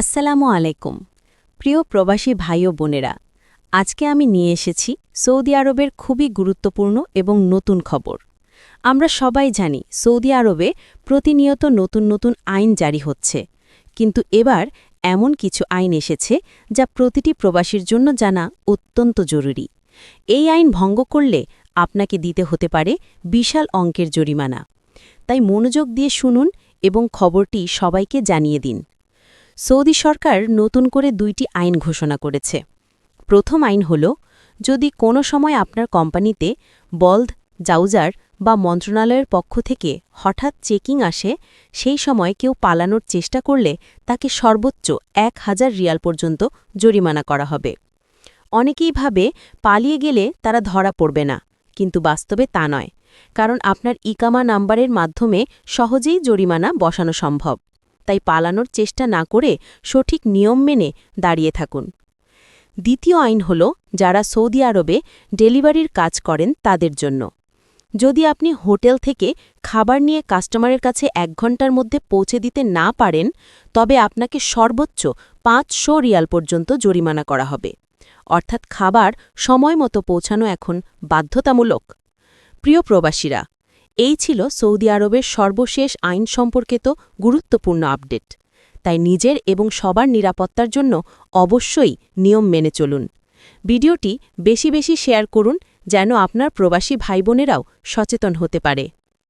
আসসালামু আলাইকুম। প্রিয় প্রবাসী ভাই ও বোনেরা, আজকে আমি নিয়ে এসেছি সৌদি আরবের খুবই গুরুত্বপূর্ণ এবং নতুন খবর। আমরা সবাই জানি সৌদি আরবে প্রতিনিয়ত নতুন নতুন আইন জারি হচ্ছে। কিন্তু এবার এমন কিছু আইন এসেছে যা প্রতিটি প্রবাসীর জন্য জানা অত্যন্ত জরুরি। এই আইন ভঙ্গ করলে আপনাকে দিতে হতে পারে বিশাল অঙ্কের জরিমানা। তাই মনোযোগ দিয়ে শুনুন এবং খবরটি সবাইকে জানিয়ে দিন। সৌদি সরকার নতুন করে দুইটি আইন ঘোষণা করেছে। প্রথম আইন হল, যদি কোনো সময় আপনার কোম্পানিতে বলদ জাউজার বা মন্ত্রণালয়ের পক্ষ থেকে হঠাৎ চেকিং আসে, সেই সময় কেউ পালানোর চেষ্টা করলে তাকে সর্বোচ্চ এক হাজার রিয়াল পর্যন্ত জরিমানা করা হবে। অনেকেই ভাবে, পালিয়ে গেলে তারা ধরা পড়বে না, কিন্তু বাস্তবে তা নয়, কারণ আপনার ইকামা নাম্বারের মাধ্যমে সহজেই জরিমানা বসানো সম্ভব। তাই পালানোর চেষ্টা না করে সঠিক নিয়ম মেনে দাঁড়িয়ে থাকুন। দ্বিতীয় আইন হল, যারা সৌদি আরবে ডেলিভারির কাজ করেন তাদের জন্য। যদি আপনি হোটেল থেকে খাবার নিয়ে কাস্টমারের কাছে এক ঘণ্টার মধ্যে পৌঁছে দিতে না পারেন, তবে আপনাকে সর্বোচ্চ পাঁচশো রিয়াল পর্যন্ত জরিমানা করা হবে। অর্থাৎ খাবার সময় মতো পৌঁছানো এখন বাধ্যতামূলক। প্রিয় প্রবাসীরা এই ছিল সৌদি আরবের সর্বশেষ আইন সম্পর্কিত গুরুত্বপূর্ণ আপডেট। তাই নিজের এবং সবার নিরাপত্তার জন্য অবশ্যই নিয়ম মেনে চলুন। ভিডিওটি বেশি বেশি শেয়ার করুন, যেন আপনার প্রবাসী ভাইবোনেরাও সচেতন হতে পারে।